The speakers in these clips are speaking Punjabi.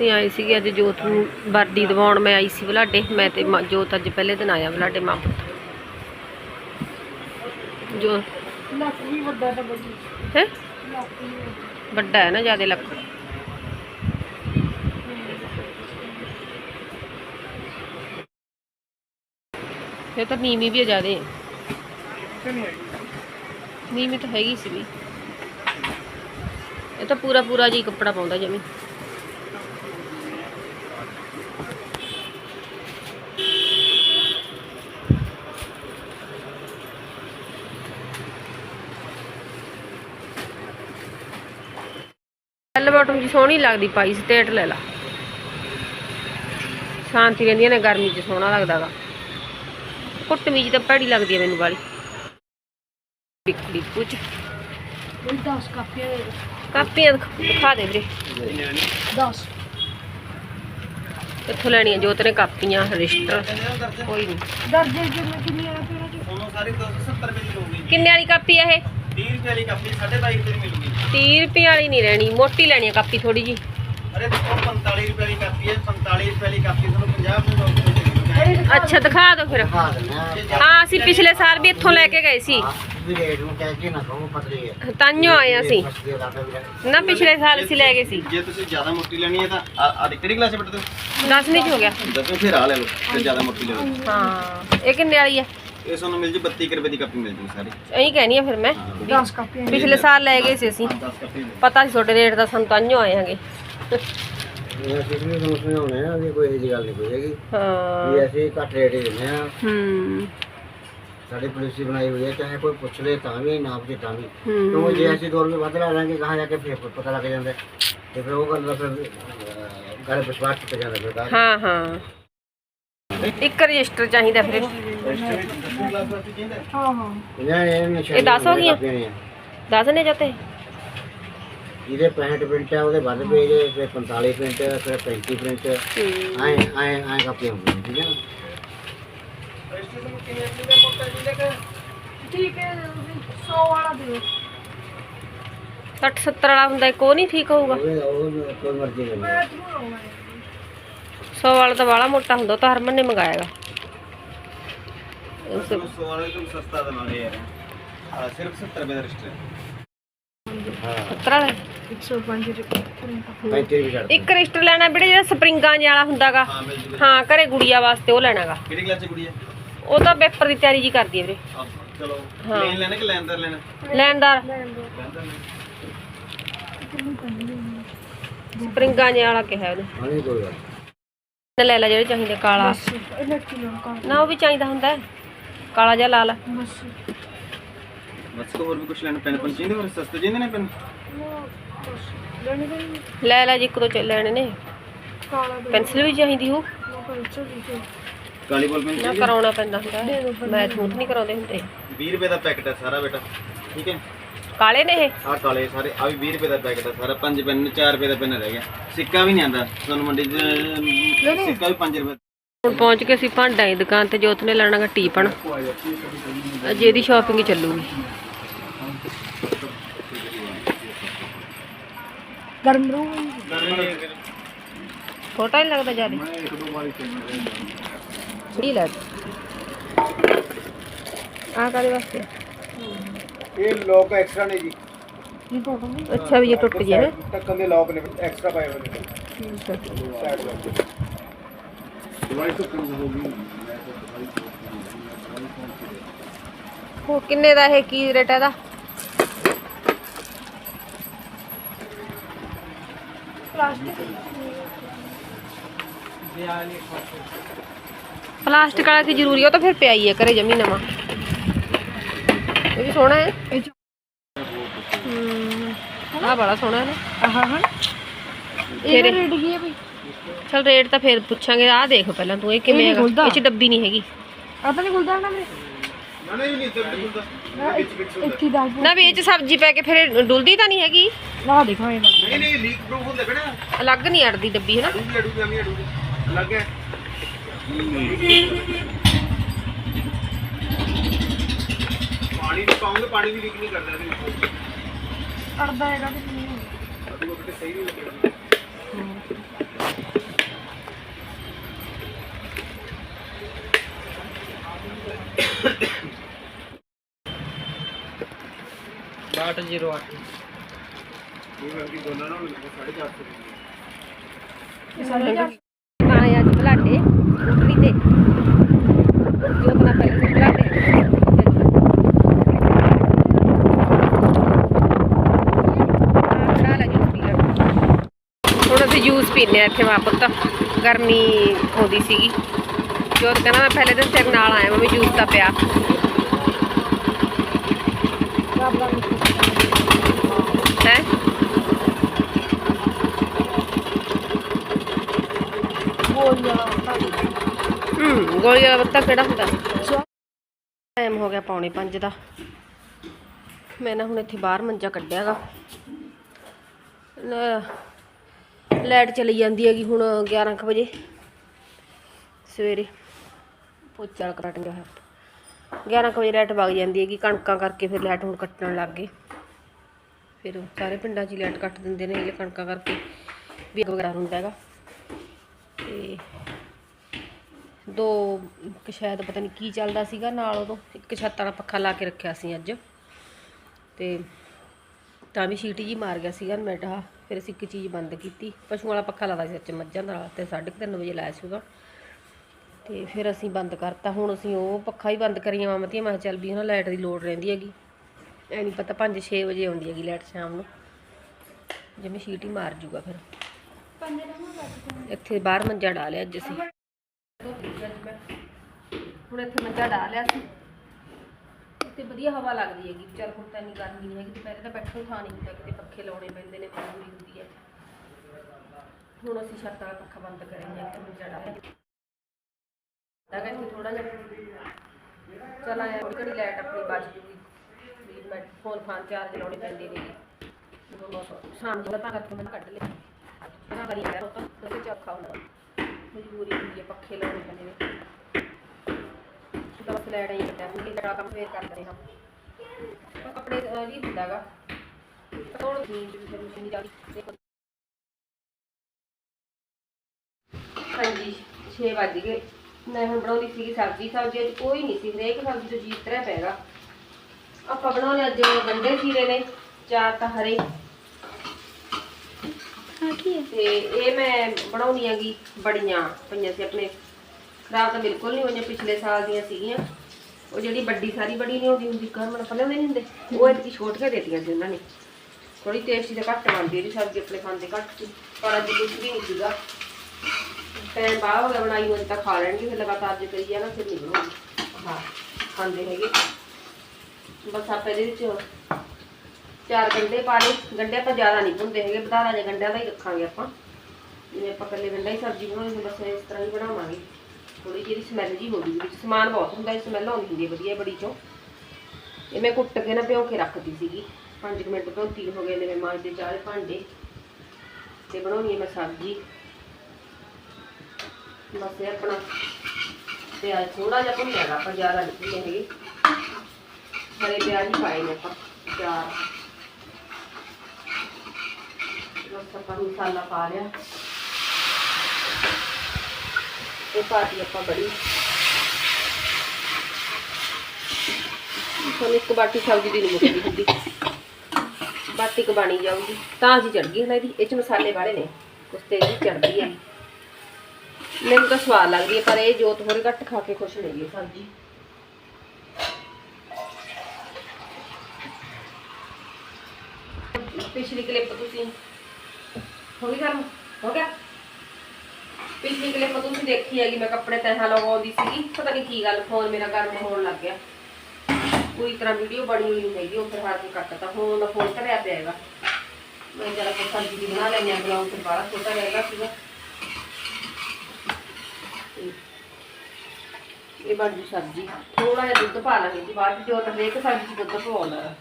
ਅਸੀਂ ਆਏ ਸੀਗੇ ਅੱਜ ਜੋਤ ਨੂੰ ਵਰਦੀ ਦਿਵਾਉਣ, ਮੈਂ ਆਈ ਸੀ ਬਲਾਡੇ, ਮੈਂ ਤੇ ਜੋਤ ਅੱਜ ਪਹਿਲੇ ਦਿਨ ਆਇਆ ਬਲਾਡੇ ਮਾਂ ਪੁੱਤ ਜੋ ਲੱਕ ਵੀ ਵੱਡਾ ਤਾਂ ਬੜੀ ਹੈ? ਵੀ ਵੱਡਾ। ਹੈ ਨਾ ਜ਼ਿਆਦਾ ਲੱਕ। ਇਹ ਤਾਂ ਨੀਵੀਂ ਵੀ ਜਿਆਦੇ। ਨੀਵੀਂ ਤਾਂ ਹੈਗੀ ਸੀ ਵੀ ਇਹ ਤਾਂ ਪੂਰਾ ਪੂਰਾ ਜੀ ਕੱਪੜਾ ਪਾਉਂਦਾ ਜਮੀ। ਬਾਟਮ ਜੀ ਸੋਹਣੀ ਲੱਗਦੀ ਪਾਈ ਸਟੇਟ ਲੈ ਲਾ। ਸ਼ਾਂਤੀ ਰਹਿੰਦੀ ਨੇ ਗਰਮੀ 'ਚ ਸੋਹਣਾ ਲੱਗਦਾਗਾ। ਕੁੱਟ ਮੀਜ ਤਾਂ ਭੈੜੀ ਲੱਗਦੀ ਹੈ ਮੈਨੂੰ ਵਾਲੀ। ਡਿੱਕੜੀ ਕੁਝ। ਬਈ 10 ਕਾਪੀਆਂ। ਕਾਪੀਆਂ ਦਿਖ- ਦੇ ਵੀਰੇ। 10 ਕਿੱਥੋਂ ਲੈਣੀਆਂ? ਜੋਤ ਨੇ ਕਾਪੀਆਂ ਰਜਿਸਟਰ ਕੋਈ ਨਹੀਂ ਦਰਜੇ ਕਿੰਨੀਆਂ ਆ ਫਿਰ ਜੀ ਤੁਹਾਨੂੰ ਸਾਰੀ 270 ਰੁਪਏ ਦੀ ਮਿਲੂਗੀ ਕਿੰਨੇ ਵਾਲੀ ਕਾਪੀ ਆ ਇਹ? 30 ਰੁਪਏ ਵਾਲੀ ਕਾਪੀ 2.5 ਰੁਪਏ ਦੀ ਮਿਲੂਗੀ। 30 ਰੁਪਏ ਵਾਲੀ ਨਹੀਂ ਲੈਣੀ ਮੋਟੀ ਲੈਣੀ ਆ ਕਾਪੀ ਥੋੜੀ ਜੀ ਅਰੇ ਦੇਖੋ 45 ਰੁਪਏ ਵਾਲੀ ਕਾਪੀ ਹੈ 45 ਰੁਪਏ ਵਾਲੀ ਕਾਪੀ ਤੁਹਾਨੂੰ 50 ਰੁਪਏ ਦੀ ਅੱਛਾ ਦਿਖਾ ਦਿਓ ਫਿਰ। ਹਾਂ ਅਸੀਂ ਪਿਛਲੇ ਸਾਲ ਵੀ ਇੱਥੋਂ ਲੈ ਕੇ ਗਏ ਸੀ। ਹੈ ਤਾਂਿਓ ਆਏ ਅਸੀਂ। ਨਾ ਪਿਛਲੇ ਸਾਲ ਅਸੀਂ ਲੈ ਗਏ ਸੀ। ਜੇ ਤੁਸੀਂ ਜ਼ਿਆਦਾ ਮੋਟੀ ਲੈਣੀ ਹੈ ਤਾਂ ਆ ਕਿਹੜੀ ਕਲਾਸ ਵਿੱਚ ਪੜਦੇ 10ਵੀਂ ਚ ਹੋ ਗਿਆ। ਹੋ ਦਸਵੇਂ ਫਿਰ ਆ ਲੈ ਲਓ ਜੇ ਜ਼ਿਆਦਾ ਮੋਟੀ ਲੈਣੀ ਹਾਂ ਇਹ ਕਿੰਨੇ ਵਾਲੀ ਇਹ ਤੁਹਾਨੂੰ ਮਿਲ ਜੂ 32 ਕੁ ਰੁਪਏ ਦੀ ਕਾਪੀ ਮਿਲ ਜੂ ਸਾਰੀ। ਇਹੀ ਕਹਿਣੀ ਆ ਫਿਰ ਮੈਂ। 10 ਕਾਪੀਆਂ ਪਿਛਲੇ ਸਾਲ ਲੈ ਗਏ ਸੀ ਅਸੀਂ। 10 ਕਾਪੀ ਪਤਾ ਸੀ ਤੁਹਾਡੇ ਰੇਟ ਦਾ ਸਾਨੂੰ ਤਾਂਿਓ ਆਏ ਹਾਂਗੇ। ਇਹ ਅਸੀਂ ਵੀ ਤੁਹਾਨੂੰ ਸਮਝਾਉਣੇ ਆ ਵੀ ਕੋਈ ਇਹੋ ਜਿਹੀ ਗੱਲ ਨਹੀਂ ਕੋਈ ਹੈਗੀ। ਹਾਂ। ਵੀ ਅਸੀਂ ਘੱਟ ਰੇਟ ਹੀ ਦਿੰਦੇ ਆ। ਹੂੰ। ਸਾਡੀ ਪਾਲਿਸੀ ਬਣਾਈ ਹੋਈ ਹੈ ਚਾਹੇ ਕੋਈ ਪੁੱਛ ਲੇ ਤਾਂ ਵੀ ਨਾਪ ਦੇ ਤਾਂ ਵੀ। ਹੂੰ। ਕਿਉਂਕਿ ਜੇ ਅਸੀਂ ਦੋ ਰੁਪਏ ਵੱਧ ਲਾ ਲਾਂਗੇ ਕਹਾਂ ਜਾ ਕੇ ਫਿਰ ਪਤਾ ਲੱਗ ਜਾਂਦਾ। ਹੈ। ਤੇ ਫਿਰ ਉਹ ਗੱਲ ਦਾ ਫਿਰ ਅਹ, ਗੱਲ ਵਿਸ਼ਵਾਸ ਟੁੱਟ ਜਾਂਦਾ ਫਿਰ ਤਾਂ। ਹਾਂ ਹਾਂ। ਇੱਕ ਰਜਿਸਟਰ ਚਾਹੀਦਾ ਫਿਰ। ਹਾਂ ਹਾਂ। ਇਹ ਨਿਸ਼ਾਨੀ ਇਹ ਦਸ ਹੋ ਗਈਆਂ? ਕਾਪੀਆਂ ਨੇ। ਦੱਸ ਨੇ ਜਾਤੇ? ਜਿਹਦੇ 65 ਪ੍ਰਿੰਟ ਹੈ ਉਹਦੇ ਵੱਧ ਪੇਜ ਫਿਰ 45 ਪ੍ਰਿੰਟ ਫਿਰ 35 ਪ੍ਰਿੰਟ ਆਏ ਆਏ ਆਏ ਕਾਪੀਆਂ ਹੁੰਦੀਆਂ ਠੀਕ ਹੈ ਨਾ? ਠੀਕ ਹੈ 100 ਵਾਲਾ ਦਿਓ। 60 70 ਵਾਲਾ ਹੁੰਦਾ ਇੱਕ ਉਹ ਨਹੀਂ ਠੀਕ ਹੋਊਗਾ। ਉਹ ਕੋਈ ਮਰਜ਼ੀ ਕਰ ਲਓ ਮੈਂ ਤੁਹਾਨੂੰ ਆਉਣਾ 100 ਵਾਲਾ ਤਾਂ ਵਾਲਾ ਮੋਟਾ ਹੁੰਦਾ ਤਾਂ ਹਰਮਨ ਨੇ ਮੰਗਾਇਆਗਾ ਉਸ 100 ਵਾਲੇ ਤੋਂ ਸਸਤਾ ਦਵਾਂਗੇ ਯਾਰ ਆ ਸਿਰਫ 70 ਰੁਪਏ ਦਾ ਰਜਿਸਟਰ ਹਾਂ। 70 ਵਾਲਾ? 105 ਰੁਪਏ 35 ਵੀ ਛੱਡ ਇੱਕ ਰਜਿਸਟਰ ਲੈਣਾ ਵੀਰੇ ਜਿਹੜਾ ਸਪਰਿੰਗਾਂ ਜਿਹੇ ਵਾਲਾ ਹੁੰਦਾਗਾ। ਹਾਂ ਘਰੇ ਗੁੜੀਆ ਵਾਸਤੇ ਉਹ ਲੈਣਾਗਾ। ਕਿਹੜੀ ਕਲਾਸ ਚ ਹੈ ਉਹ ਤਾਂ ਪੇਪਰ ਦੀ ਤਿਆਰੀ ਜੀ ਕਰਦੀ ਹੈ ਵੀਰੇ। ਚਲੋ। ਪਲੇਨ ਲੈਣਾ ਕਿ ਲੈਂਦਰ ਲੈਣਾ? ਲੈਣਦਾਰ। ਲੈਣ। ਲੈਣਾ ਪੈਂਦੀ ਸਪਰਿੰਗਾਂ ਜਿਹੇ ਵਾਲਾ ਕਿਹਾ ਉਹਨੇ। ਹਾਂ ਨਹੀਂ ਕੋਈ ਗੱਲ ਤੇ ਲੈ ਲੈ ਜਿਹੜੇ ਚਾਹੀਦੇ ਕਾਲਾ। ਨਾ ਉਹ ਵੀ ਚਾਹੀਦਾ ਹੁੰਦਾ। ਕਾਲਾ ਜਿਹਾ ਲਾਲ। ਬਸ। ਬਸ ਕੋ ਹੋਰ ਵੀ ਕੁਝ ਲੈਣਾ ਪੈਨ ਪਨ ਚਾਹੀਦੇ ਹੋਰ ਸਸਤੇ ਚਾਹੀਦੇ ਨੇ ਪੈਨ ਉਹ ਬਸ ਲੈਣੇ ਦੇ ਲੈ ਲੈ ਜੀ ਇੱਕ ਦੋ ਲੈਣੇ ਨੇ। ਪੈਨਸਲ ਵੀ ਚਾਹੀਦੀ ਹੋ ਕਾਲੀ ਬੋਲ ਪੈਨ ਨਾ ਚਾਹੀਦੀ? ਕਰਾਉਣਾ ਪੈਂਦਾ ਹੁੰਦਾ। ਮੈਂ ਝੂਠ ਨਹੀਂ ਕਰਾਉਂਦੇ ਹੁੰਦੇ। 20 ਰੁਪਏ ਦਾ ਪੈਕਟ ਹੈ ਸਾਰਾ ਬੇਟਾ। ਠੀਕ ਹੈ। ਕਾਲੇ ਨੇ ਇਹ? ਆਹ ਕਾਲੇ ਸਾਰੇ ਆ ਵੀ 20 ਰੁਪਏ ਦਾ ਪੈਕਟ ਹੈ ਸਾਰਾ 5 ਪੈਨ 4 ਰੁਪਏ ਦਾ ਪੈਨ ਰਹਿ ਗਿਆ। ਸਿੱਕਾ ਵੀ ਨਹੀਂ ਆਂਦਾ ਤੁਹਾਨੂੰ ਮੰਡੀ 'ਚ ਸਿੱਕਾ ਵੀ 5 ਰੁਪਏ ਹੁਣ ਪਹੁੰਚ ਕੇ ਅਸੀਂ ਭਾਂਡਾਂ ਦੀ ਦੁਕਾਨ ਤੇ ਜੋਤ ਨੇ ਲੈਣਾਗਾ ਟੀਪਣ। ਅੱਜ ਇਹਦੀ ਸ਼ਾਪਿੰਗ ਚੱਲੂਗੀ। ਗਰਮ ਰੂ ਛੋਟਾ ਹੀ ਲੱਗਦਾ ਜ਼ਿਆਦਾ। ਕੀ ਲੈ ਆ ਕਾਦੇ ਵਾਸਤੇ? ਇਹ ਲੋਕ ਐਕਸਟਰਾ ਨੇ ਜੀ। ਇਹ ਟੋਟਲ ਨਹੀਂ ਅੱਛਾ ਵੀ ਇਹ ਟੁੱਟ ਗਿਆ ਹੈ ਦੇ ਦਵਾਈ ਤੋਂ ਕੰਮ ਹੋ ਕਿੰਨੇ ਦਾ ਇਹ ਕੀ ਰੇਟ ਹੈ ਇਹਦਾ? ਪਲਾਸਟਿਕ ਪਲਾਸਟਿਕ ਵਾਲਾ ਕੀ ਜ਼ਰੂਰੀ ਉਹ ਤਾਂ ਫਿਰ ਪਿਆ ਹੀ ਹੈ ਘਰੇ ਜਮੀ ਨਵਾਂ। ਇਹ ਵੀ ਸੋਹਣਾ ਹੈ। ਇਹ ਚ ਆ ਬੜਾ ਸੋਹਣਾ ਹੈ ਨਾ। ਆਹ ਹਾਂ ਇਹ ਰੇਟ ਕੀ ਹੈ ਬਈ? ਚਲ ਰੇਟ ਤਾਂ ਫਿਰ ਪੁੱਛਾਂਗੇ ਆਹ ਦੇਖ ਪਹਿਲਾਂ ਤੂੰ ਇਹ ਕਿਵੇਂ ਨੀ ਹੈਗਾ? ਖੁੱਲਦਾ। ਇਹ ਚ ਡੱਬੀ ਨਹੀਂ ਹੈਗੀ। ਆ ਤਾਂ ਨਹੀਂ ਖੁੱਲਦਾ ਨਾ ਮੇਰੇ ਨਾ ਨਹੀਂ ਨਹੀਂ ਨਾ ਇੱਥੇ ਨਾ ਵੀ ਇਹ ਚ ਸਬਜ਼ੀ ਪੈ ਕੇ ਫਿਰ ਇਹ ਡੁੱਲਦੀ ਤਾਂ ਨਹੀਂ ਹੈਗੀ। ਨਾ ਦੇਖੋ ਇਹ ਨਹੀਂ ਨਹੀਂ ਲੀਕ ਪ੍ਰੂਫ ਹੁੰਦੇ ਬੇਟਾ ਅਲੱਗ ਨਹੀਂ ਅੜਦੀ ਡੱਬੀ ਹੈ ਨਾ? ਪਾਣੀ ਵੀ ਪਾਉਂਗੇ ਪਾਣੀ ਵੀ ਲੀਕ ਨਹੀਂ ਕਰਦਾ ਇਹਦੇ ਵਿੱਚ। ਅੜਦਾ ਹੈਗਾ ਤੇ ਨਹੀਂ ਅੜੂਗਾ ਕਿਤੇ ਸਹੀ ਨਹੀਂ ਲੱਗੇਗਾ ਬਾਟ 08 ਆਏ ਅੱਜ ਬਲਾਡੇ ਸਕੂਟਰੀ ਤੇ। ਜੋ ਬਣਾ ਪਹਿਲੇ ਸੀ ਬਲਾਡੇ ਆਹ ਲੈ ਜੂਸ ਪੀ ਲਓ ਹੁਣ ਅਸੀਂ ਜੂਸ ਪੀਨੇ ਆ ਇੱਥੇ ਵਾਪਸ ਤਾਂ ਗਰਮੀ ਆਉਂਦੀ ਸੀਗੀ। ਜੋਤ ਕਹਿੰਦਾ ਮੈਂ ਪਹਿਲੇ ਦਿਨ ਤੇਰੇ ਨਾਲ ਆਇਆ, ਮੰਮੀ ਜੂਸ ਦਾ ਪਿਆ। ਹੈ? ਹੂੰ, ਗੋਲੀ ਵਾਲਾ ਬੱਤਾ ਕਿਹੜਾ ਹੁੰਦਾ? ਟਾਈਮ ਹੋ ਗਿਆ ਪੌਣੇ 5 ਦਾ। ਮੈਂ ਨਾ ਹੁਣ ਇੱਥੇ ਬਾਹਰ ਮੰਜਾ ਕੱਢਿਆਗਾ ਲਾਈਟ ਚਲੀ ਜਾਂਦੀ ਹੈਗੀ ਹੁਣ 11 ਕੁ ਵਜੇ। ਸਵੇਰੇ ਪੋਚਾ ਕੱਟ ਗਿਆ 11 ਕੁ ਵਜੇ ਲਾਈਟ ਵਗ ਜਾਂਦੀ ਹੈਗੀ, ਕਣਕਾਂ ਕਰਕੇ ਫਿਰ ਲਾਈਟ ਹੁਣ ਕੱਟਣ ਲੱਗ ਗਏ। ਫਿਰ ਸਾਰੇ ਪਿੰਡਾਂ 'ਚ ਲਾਈਟ ਕੱਟ ਦਿੰਦੇ ਨੇ ਇਹ ਕਣਕਾਂ ਕਰਕੇ, ਵੀ ਵਗੈਰਾ ਹੁੰਦਾ ਹੈਗਾ। ਤੇ ਦੋ, ਇੱਕ ਸ਼ਾਇਦ ਪਤਾ ਨਹੀਂ ਕੀ ਚੱਲਦਾ ਸੀਗਾ ਨਾਲ ਉਦੋਂ, ਇੱਕ ਛੱਤ ਵਾਲਾ ਪੱਖਾ ਲਾ ਕੇ ਰੱਖਿਆ ਸੀ ਅੱਜ। ਤੇ ਤਾਂ ਵੀ ਸੀਟੀ ਜੀ ਮਾਰ ਗਿਆ ਸੀਗਾ ਇਨਵਰਟਰ ਆ ਫਿਰ ਅਸੀਂ ਇੱਕ ਚੀਜ਼ ਬੰਦ ਕੀਤੀ। ਪਸ਼ੂਆਂ ਵਾਲਾ ਪੱਖਾ ਲਾਦਾ ਸੀ ਸੱਚ ਮੱਝਾਂ ਦਾ, ਤੇ 3:30 ਵਜੇ ਲਾਇਆ ਸੀਗਾ। ਉਹਦਾ ਤੇ ਫਿਰ ਅਸੀਂ ਬੰਦ ਕਰਤਾ। ਹੁਣ ਅਸੀਂ ਉਹ ਪੱਖਾ ਹੀ ਬੰਦ ਕਰੀਆਂ ਮਾਮਤੀਆਂ ਮੈਂ ਕਿਹਾ ਚੱਲ ਵੀ ਹਨਾ ਲਾਈਟ ਦੀ ਲੋੜ ਰਹਿੰਦੀ ਹੈਗੀ। ਐ ਨਹੀਂ ਪਤਾ 5-6 ਵਜੇ ਆਉਂਦੀ ਹੈਗੀ ਲਾਈਟ ਸ਼ਾਮ ਨੂੰ। ਜਿਵੇਂ ਸੀਟੀ ਮਾਰ ਜੂਗਾ ਫਿਰ। ਇੱਥੇ ਬਾਹਰ ਮੰਜਾ ਡਾ ਲਿਆ ਅੱਜ ਅਸੀਂ। ਹੁਣ ਇੱਥੇ ਮੰਜਾ ਡਾ ਲਿਆ ਸੀ। ਇੱਥੇ ਵਧੀਆ ਹਵਾ ਲੱਗਦੀ ਹੈਗੀ। ਚੱਲ ਹੁਣ ਤਾਂ ਇੰਨੀ ਗਰਮੀ ਨਹੀਂ ਹੈਗੀ, ਦੁਪਹਿਰੇ ਤਾਂ ਬੈਠੋ ਥਾਂ ਨਹੀਂ ਹੁੰਦਾ ਕਿਤੇ ਪੱਖੇ ਲਾਉਣੇ ਪੈਂਦੇ ਨੇ ਮਜਬੂਰੀ ਹੁੰਦੀ ਹੈ। ਹੁਣ ਅਸੀਂ ਛੱਤ ਵਾਲਾ ਪੱਖਾ ਬੰਦ ਕਰਾਂਗੇ ਇੱਥੇ ਮੰਜਾ ਡਾ ਲਿਆ ਤਾਂ ਇੱਥੇ ਥੋੜਾ ਜਿਹਾ। ਚਲ ਆਇਆ ਘੜੀ ਲਾਈਟ ਆਪਣੀ ਬਚ ਜੂਗੀ। ਵੀ ਮੈਂ ਫੋਨ ਫਾਨ ਚਾਰਜ ਲਾਉਣੀ ਪੈਂਦੀ ਨਹੀਂ ਸ਼ਾਮ ਨੂੰ ਤਾਂ ਕਰਕੇ ਮੈਂ ਕੱਢ ਲਿਆ ਨਾ ਕਰੀ ਆਇਆ ਤਾਂ ਤੇ ਚੱਖਾ ਹੁੰਦਾ ਮਜਬੂਰੀ ਹੁੰਦੀ ਹੈ, ਪੱਖੇ ਲਾਉਣੇ ਪੈਂਦੇ ਨੇ। ਤਾਂ ਬਸ ਲੈਣਾ ਹੀ ਹੁੰਦਾ ਹੁਣ ਕਿਹੜਾ ਕੰਮ ਫੇਰ ਕਰਦੇ ਹਾਂ। ਕੱਪੜੇ ਹੁੰਦਾਗਾ ਵੀ ਫਿਰ ਮਸ਼ੀਨ ਜਾ ਦੇਖੋ ਹਾਂਜੀ 6 ਵੱਜ ਗਏ। ਮੈਂ ਹੁਣ ਬਣਾਉਂਦੀ ਸੀਗੀ ਸਬਜ਼ੀ ਸਬਜ਼ੀ ਅੱਜ ਕੋਈ ਨਹੀਂ ਸੀ ਹਰੇਕ ਸਬਜ਼ੀ ਤੋਂ ਜੀਤ ਤਰ੍ਹਾਂ ਪੈਗਾ ਆਪਾਂ ਬਣਾਉਣੇ ਅੱਜ ਗੰਡੇ ਚੀਰੇ ਨੇ ਚਾਰ ਤਾਂ ਹਰੇ। ਤੇ ਇਹ ਮੈਂ ਬਣਾਉਣੀ ਹੈਗੀ ਬੜੀਆਂ ਪਈਆਂ ਸੀ ਆਪਣੇ। ਖਰਾਬ ਤਾਂ ਬਿਲਕੁਲ ਨਹੀਂ ਹੋਈਆਂ ਪਿਛਲੇ ਸਾਲ ਦੀਆਂ ਸੀਗੀਆਂ। ਉਹ ਜਿਹੜੀ ਵੱਡੀ ਸਾਰੀ ਬੜੀ ਨਹੀਂ ਹੁੰਦੀ ਹੁੰਦੀ ਕਰਮਣ ਪੱਲੇ ਨਹੀਂ ਹੁੰਦੇ। ਉਹ ਇਤਨੀ ਛੋਟੀਆਂ ਦੇਤੀਆਂ ਸੀ ਉਹਨਾਂ ਨੇ। ਥੋੜੀ ਟੇਸਟੀ ਤੇ ਘੱਟ ਬਣਦੀ ਇਹਦੀ ਸਬਜ਼ੀ ਆਪਣੇ ਖਾਂਦੇ ਘੱਟ ਸੀ। ਪਰ ਅੱਜ ਕੁਝ ਵੀ ਨਹੀਂ ਸੀਗਾ। ਟਾਈਮ ਬਾਅਦ ਹੋ ਗਿਆ ਬਣਾਈ ਹੋਈ ਤਾਂ ਖਾ ਲੈਣਗੇ ਫਿਰ ਲਗਾਤਾਰ ਜੇ ਕਰੀ ਜਾਣਾ ਫਿਰ ਨਹੀਂ ਬਣਾਉਂਦੀ। ਹਾਂ। ਖਾਂਦੇ ਹੈਗੇ। ਬਸ ਆਪਾਂ ਇਹਦੇ ਵਿੱਚ ਚਾਰ ਗੰਡੇ ਪਾ ਲਏ। ਗੰਡੇ ਆਪਾਂ ਜ਼ਿਆਦਾ ਨਹੀਂ ਭੁੰਦੇ ਹੈਗੇ ਬਧਾਰਾ ਜੇ ਗੰਡਿਆਂ ਦਾ ਹੀ ਰੱਖਾਂਗੇ ਆਪਾਂ। ਜਿਵੇਂ ਆਪਾਂ ਇਕੱਲੇ ਗੰਡਾ ਹੀ ਸਬਜ਼ੀ ਬਣਾਉਣੀ ਬਸ ਇਸ ਤਰ੍ਹਾਂ ਹੀ ਬਣਾਵਾਂਗੇ। ਥੋੜੀ ਜਿਹੀ ਸਮੈਲ ਜੀ ਹੋ ਜੂਗੀ ਵਿੱਚ ਸਮਾਨ ਬਹੁਤ ਹੁੰਦਾ ਹੈ ਸਮੈਲ ਆਉਂਦੀ ਹੁੰਦੀ ਵਧੀਆ ਬੜੀ ਚੋਂ। ਇਹ ਮੈਂ ਕੁੱਟ ਕੇ ਨਾ ਭਿਓ ਕੇ ਰੱਖਦੀ ਸੀਗੀ। 5 ਮਿੰਟ ਭਿਉਂਤੀ ਹੋ ਗਏ ਨੇ, ਮੈਂ ਮਾਂਜਦੇ ਚਾਰੇ ਭਾਂਡੇ ਤੇ ਬਣਾਉਣੀ ਹੈ ਮੈਂ ਸਬਜ਼ੀ। ਬਸ ਇਹ ਆਪਣਾ ਪਿਆਜ਼ ਥੋੜਾ ਜਿਹਾ ਭੁੰਨਿਆ ਗਾ ਆਪਾਂ ਜ਼ਿਆਦਾ ਨਹੀਂ ਭੁੰਨੇ ਹੈਗੇ। ਹਰੇ ਪਿਆਜ਼ ਹੀ ਪਾਏ ਨੇ ਆਪਾਂ, ਚਾਰ। ਬਸ ਆਪਾਂ ਮਸਾਲਾ ਪਾ ਲਿਆ। ਇਹ ਪਾਤੀ ਆਪਾਂ ਬੜੀ। ਹੁਣ ਇੱਕ ਬਾਟੀ ਸਬਜ਼ੀ ਦੀ ਨਹੀਂ ਮੁੱਕਦੀ ਹੁੰਦੀ। ਬਾਟੀ ਕ ਬਣੀ ਜਾਊਗੀ। ਤਾਂ ਜੀ ਚੜ ਗਈ ਹੁਣ ਇਹਦੀ। ਇਹ ਚ ਮਸਾਲੇ ਵਾਲੇ ਨੇ। ਉਸ ਤੇ ਇਹਦੀ ਚੜਦੀ ਹੈ ਮੈਨੂੰ ਤਾਂ ਸਵਾਦ ਲੱਗਦੀ ਹੈ ਪਰ ਇਹ ਜੋਤ ਥੋੜੇ ਘੱਟ ਖਾ ਕੇ ਖੁਸ਼ ਨਹੀਂ ਹੈ ਸਬਜ਼ੀ। ਪਿਛਲੀ ਕਲਿੱਪ ਤੁਸੀਂ ਹੋ ਗਈ ਗਰਮ? ਹੋ ਗਿਆ? ਪਿਛਲੀ ਕਲਿੱਪ ਤੁਸੀਂ ਦੇਖੀ ਹੈਗੀ, ਮੈਂ ਕੱਪੜੇ ਤੈਹਾਂ ਲਗਾਉਂਦੀ ਸੀਗੀ, ਪਤਾ ਨਹੀਂ ਕੀ ਗੱਲ ਫੋਨ ਮੇਰਾ ਗਰਮ ਹੋਣ ਲੱਗ ਗਿਆ। ਪੂਰੀ ਤਰ੍ਹਾਂ ਵੀਡੀਓ ਬਣੀ ਹੋਈ ਨਹੀਂ ਹੈਗੀ ਉਹ ਹਾਰ ਕੇ ਕੱਟਤਾ ਹੁਣ ਫੋਨ ਧਰਿਆ ਪਿਆ ਹੈਗਾ। ਮੈਂ ਜਰਾ ਕੋਈ ਸਬਜ਼ੀ ਦੀ ਬਣਾ ਲੈਣੀ ਆ ਬਲਾਉਂ ਤੇ ਬਾਹਲਾ ਛੋਟਾ ਰਹਿ ਸੀਗਾ। ਇਹ ਬਣ ਜੂ ਸਬਜ਼ੀ। ਥੋੜਾ ਜਿਹਾ ਦੁੱਧ ਪਾ ਲਾਂਗੇ ਜੀ, ਬਾਅਦ 'ਚ ਜੋ ਤਾਂ ਹਰੇਕ ਸਬਜ਼ੀ ਦੁੱਧ ਪਵਾਉਣਾ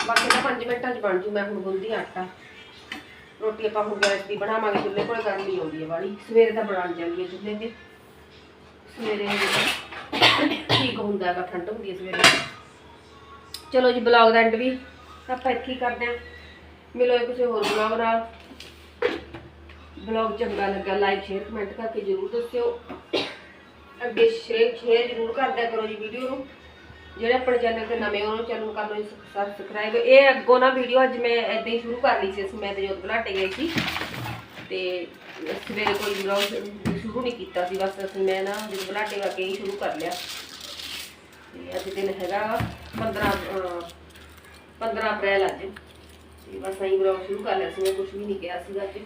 ਬਾਕੀ ਤਾਂ 5 ਮਿੰਟਾਂ 'ਚ ਬਣ ਜੂ, ਮੈਂ ਹੁਣ ਗੁੰਦੀ ਆਟਾ। ਰੋਟੀ ਆਪਾਂ ਹੁਣ ਗੈਸ ਦੀ ਬਣਾਵਾਂਗੇ, ਚੁੱਲ੍ਹੇ ਕੋਲ ਗਰਮੀ ਆਉਂਦੀ ਹੈ ਵਾਲੀ। ਸਵੇਰੇ ਤਾਂ ਬਣ ਜਾਂਦੀ ਹੈ ਚੁੱਲ੍ਹੇ ਤੇ। ਸਵੇਰੇ ਠੀਕ ਹੁੰਦਾ ਹੈਗਾ, ਠੰਡ ਹੁੰਦੀ ਹੈ ਸਵੇਰੇ। ਚਲੋ ਜੀ ਬਲੌਗ ਦਾ ਐਂਡ ਵੀ ਆਪਾਂ ਇੱਥੇ ਹੀ ਕਰਦੇ ਹਾਂ। ਮਿਲੋ ਕਿਸੇ ਹੋਰ ਬਲੌਗ ਨਾਲ। ਬਲੌਗ ਚੰਗਾ ਲੱਗਾ ਲਾਈਕ ਸ਼ੇਅਰ ਕਮੈਂਟ ਕਰਕੇ ਜਰੂਰ ਦੱਸਿਓ। ਅੱਗੇ ਸ਼ੇਅਰ ਸ਼ੇਅਰ ਜਰੂਰ ਕਰਦਿਆ ਕਰੋ ਜੀ ਵੀਡੀਓ ਨੂੰ। ਜਿਹੜੇ ਆਪਣੇ ਚੈਨਲ ਤੇ ਨਵੇਂ ਹੋ ਚੈਨਲ ਨੂੰ ਕਰ ਲਓ ਸਬਸਕ੍ਰਾਈਬ ਇਹ ਅੱਗੋਂ ਨਾ ਵੀਡੀਓ ਅੱਜ ਮੈਂ ਐਦਾਂ ਹੀ ਸ਼ੁਰੂ ਕਰ ਲਈ ਸੀ ਅਸੀਂ ਮੈਂ ਤੇ ਜੋਤ ਬਲਾਟੇ ਗਈ ਸੀ। ਤੇ ਸਵੇਰੇ ਕੋਈ ਵਲੌਗ ਸ਼ੁਰੂ ਨਹੀਂ ਕੀਤਾ ਸੀ ਬਸ ਅਸੀਂ ਮੈਂ ਨਾ ਜੋਤ ਬਲਾਟੇ ਕਰਕੇ ਹੀ ਸ਼ੁਰੂ ਕਰ ਲਿਆ। ਤੇ ਅੱਜ ਦਿਨ ਹੈਗਾ 15 ਅਹ, 15 ਅਪ੍ਰੈਲ ਅੱਜ। ਤੇ ਬਸ ਅਸੀਂ ਵਲੌਗ ਸ਼ੁਰੂ ਕਰ ਲਿਆ ਸੀ ਮੈਂ ਕੁਝ ਵੀ ਨਹੀਂ ਕਿਹਾ ਸੀਗਾ ਅੱਜ।